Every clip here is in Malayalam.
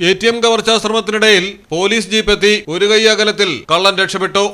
എ ടി എം കവർച്ചാ ശ്രമത്തിനിടയിൽ പോലീസ് ജീപ്പെത്തി ഒരു കൈ അകലത്തിൽ കള്ളൻ രക്ഷപ്പെട്ടു.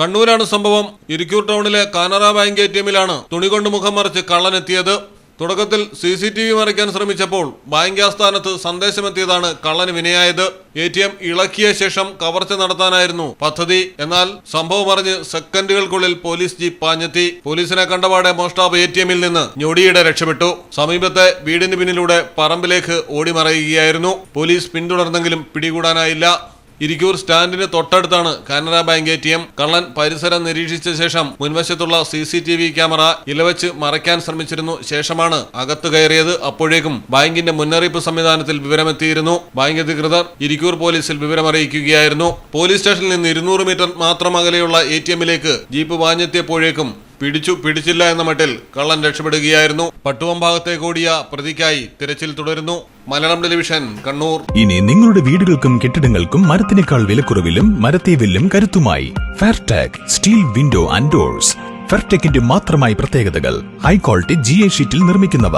കണ്ണൂരാണ് സംഭവം. ഇരിക്കൂർ ടൗണിലെ കാനറ ബാങ്ക് എ ടി എമ്മിലാണ് തുണി കൊണ്ട് മുഖം മറിച്ച് കള്ളനെത്തിയത്. തുടക്കത്തിൽ സി സി ടി വി മറയ്ക്കാൻ ശ്രമിച്ചപ്പോൾ ബാങ്ക് ആസ്ഥാനത്ത് സന്ദേശമെത്തിയതാണ് കള്ളന് വിനയായത്. എ ടി എം ഇളക്കിയ ശേഷം കവർച്ച നടത്താനായിരുന്നു പദ്ധതി. എന്നാൽ സംഭവം അറിഞ്ഞ് സെക്കൻഡുകൾക്കുള്ളിൽ പോലീസ് ജീപ്പ് പാഞ്ഞെത്തി. പോലീസിനെ കണ്ടപാടെ മോഷ്ടാവ് എ ടി എമ്മിൽ നിന്ന് ഞൊടിയുടെ രക്ഷപ്പെട്ടു. സമീപത്തെ വീടിന് പിന്നിലൂടെ പറമ്പിലേക്ക് ഓടിമറയുകയായിരുന്നു. പോലീസ് പിന്തുടർന്നെങ്കിലും പിടികൂടാനായില്ല. ഇരിക്കൂർ സ്റ്റാൻഡിന് തൊട്ടടുത്താണ് Canara bank A T M. കള്ളൻ പരിസരം നിരീക്ഷിച്ച ശേഷം മുൻവശത്തുള്ള C C T V camera ഇലവച്ച് മറയ്ക്കാൻ ശ്രമിച്ചിരുന്നു ശേഷമാണ് അകത്തു കയറിയത്. അപ്പോഴേക്കും ബാങ്കിന്റെ മുന്നറിയിപ്പ് സംവിധാനത്തിൽ വിവരമെത്തിയിരുന്നു. ബാങ്ക് അധികൃതർ ഇരിക്കൂർ പോലീസിൽ വിവരമറിയിക്കുകയായിരുന്നു. പോലീസ് സ്റ്റേഷനിൽ നിന്ന് ഇരുന്നൂറ് മീറ്റർ മാത്രം അകലെയുള്ള എ ടി എമ്മിലേക്ക് ജീപ്പ് വാഞ്ഞെത്തിയപ്പോഴേക്കും പിടിച്ചു പിടിച്ചില്ല എന്ന മട്ടിൽ കള്ളൻ രക്ഷപ്പെടുകയായിരുന്നു. പട്ടുവം ഭാഗത്തേക്ക് കൂടിയ പ്രതിക്കായി തിരച്ചിൽ തുടരുന്നു. മലയാളം ടെലിവിഷൻ കണ്ണൂർ. ഇനി നിങ്ങളുടെ വീടുകൾക്കും കെട്ടിടങ്ങൾക്കും മരത്തിനേക്കാൾ വിലക്കുറവിലും മരത്തെ വില്ലും കരുത്തുമായി Fairtech steel window and doors ഫെർടെക്കിന്റെ മാത്രമായി പ്രത്യേകതകൾ ഹൈ ക്വാളിറ്റി ജി എ ഷീറ്റിൽ നിർമ്മിക്കുന്നവ.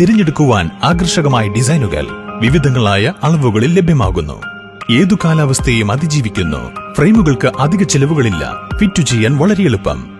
തിരഞ്ഞെടുക്കുവാൻ ആകർഷകമായ ഡിസൈനുകൾ വിവിധങ്ങളായ അളവുകളിൽ ലഭ്യമാകുന്നു. ഏതു കാലാവസ്ഥയും അതിജീവിക്കുന്നു. ഫ്രെയിമുകൾക്ക് അധിക ചെലവുകളില്ല. ഫിറ്റ് ചെയ്യാൻ വളരെ എളുപ്പം.